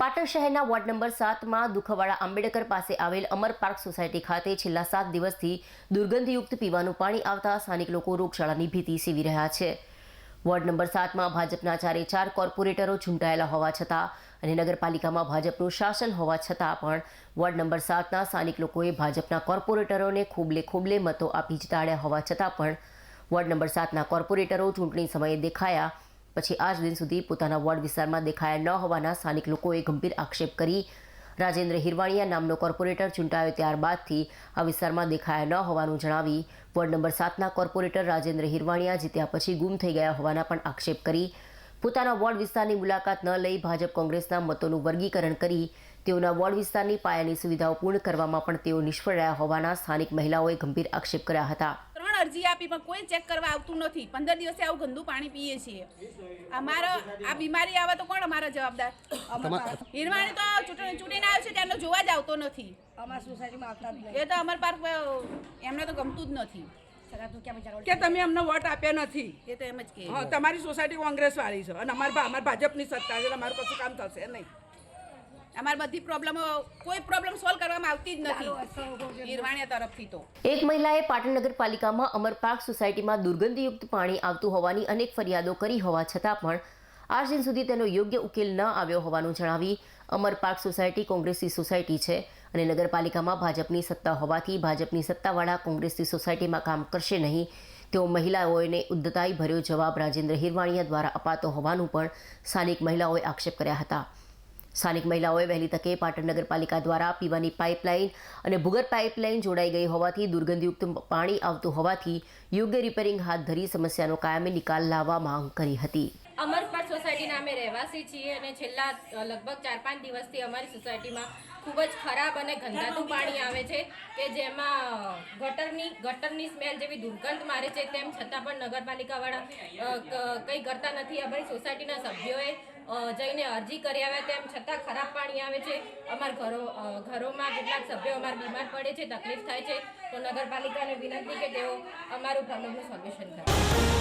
પાટણ શહેરના ward number સાતમાં દુખવાડા આંબેડકર પાસે આવેલ અમર પાર્ક સોસાયટી ખાતે છેલ્લા સાત દિવસથી દુર્ગંધયુક્ત પીવાનું પાણી આવતા સ્થાનિક લોકો રોગચાળાની ભીતિ સેવી રહ્યા છે. વોર્ડ નંબર સાતમાં ભાજપના ચારે ચાર કોર્પોરેટરો ચૂંટાયેલા હોવા છતાં અને નગરપાલિકામાં ભાજપનું શાસન હોવા છતાં પણ વોર્ડ નંબર સાતના સ્થાનિક લોકોએ ભાજપના કોર્પોરેટરોને ખૂબલે ખૂબલે મતો આપી જીતાડ્યા હોવા છતાં પણ વોર્ડ નંબર સાતના કોર્પોરેટરો ચૂંટણી સમયે દેખાયા પછી આજ દિન સુધી પોતાના વોર્ડ વિસ્તારમાં દેખાયા ન હોવાના સ્થાનિક લોકોએ ગંભીર આક્ષેપ કરી. રાજેન્દ્ર હિરવાણીયા નામનો કોર્પોરેટર ચૂંટાયો ત્યારબાદથી આ વિસ્તારમાં દેખાયા ન હોવાનું જણાવી વોર્ડ નંબર સાતના કોર્પોરેટર રાજેન્દ્ર હિરવાણીયા જીત્યા પછી ગુમ થઈ ગયા હોવાના પણ આક્ષેપ કરી. પોતાના વોર્ડ વિસ્તારની મુલાકાત ન લઈ ભાજપ કોંગ્રેસના મતોનું વર્ગીકરણ કરી તેઓના વોર્ડ વિસ્તારની પાયાની સુવિધાઓ પૂર્ણ કરવામાં પણ તેઓ નિષ્ફળ રહ્યા હોવાના સ્થાનિક મહિલાઓએ ગંભીર આક્ષેપ કર્યા હતા. અરજી આપી પણ કોઈ ચેક કરવા આવતું નથી. પંદર દિવસે આવું ગંદુ પાણી પીએ છીએ. અમારો આ બીમારી આવે તો કોણ અમારા જવાબદાર? હિરવાણી તો ચૂંટણી ચૂંટીને આવ્યો છે ત્યાંનો જોવા જ આવતો નથી. અમારા સોસાયટીમાં આવતા જ એ તો અમાર પાર્ક એમને તો ગમતું જ નથી. કે તમે અમને વોટ આપ્યા નથી. એ તો એમ જ કે. તમારી સોસાયટી કોંગ્રેસ વાળી છે અને અમારા અમારે ભાજપની સત્તા છે અમારું કશું કામ થશે નહીં. અમારી બધી પ્રોબ્લેમો કોઈ પ્રોબ્લેમ સોલ્વ કરવામાં આવતી જ નથી. નિર્વાણ્યા તરફથી તો. એક મહિલાએ પાટણ નગરપાલિકામાં અમર પાર્ક સોસાયટીમાં દુર્ગંધયુક્ત પાણી આવતું હોવાની અનેક ફરિયાદો કરી હોવા છતાં પણ આજ દિન સુધી તેનો યોગ્ય ઉકેલ ન આવ્યો હોવાનું જણાવી અમર પાર્ક સોસાયટી કોંગ્રેસની સોસાયટી છે અને નગરપાલિકામાં ભાજપની સત્તા હોવાથી ભાજપની સત્તાવાળા કોંગ્રેસની સોસાયટીમાં કામ કરશે નહીં. તેઓ મહિલાઓને ઉદ્ધતાઈ ભર્યો જવાબ રાજેન્દ્ર હિરવાણીયા દ્વારા અપાતો હોવાનું પણ સ્થાનિક મહિલાઓએ આક્ષેપ કર્યા હતા. સ્થાનિક મહિલાઓએ વહેલી તકે પાટણ નગરપાલિકા દ્વારા પીવાની પાઇપલાઇન અને ભૂગર્ભ પાઇપલાઇન જોડાઈ ગઈ હોવાથી દુર્ગંધયુક્ત પાણી આવતું હોવાથી યોગ્ય રિપેરિંગ હાથ ધરી સમસ્યાનો કાયમી નિકાલ લાવવા માંગ કરી હતી. અમરપાટ સોસાયટીના અમે રહેવાસી છીએ અને છેલ્લા લગભગ ચાર પાંચ દિવસથી અમારી સોસાયટીમાં ખૂબ જ ખરાબ અને ગંધાતું પાણી આવે છે કે જેમાં ગટરની ગટરની સ્મેલ જેવી દુર્ગંધ મારે છે તેમ છતાં પણ નગરપાલિકાવાળા કંઈ કરતા નથી. અમારી સોસાયટીના સભ્યોએ જઈને અરજી કરી આવ્યા તેમ છતાં ખરાબ પાણી આવે છે. અમારા ઘરો ઘરોમાં કેટલાક સભ્યો અમારા બીમાર પડે છે, તકલીફ થાય છે. તો નગરપાલિકાને વિનંતી કે તેઓ અમારું પ્રોબ્લેમનું સોલ્યુશન કરે.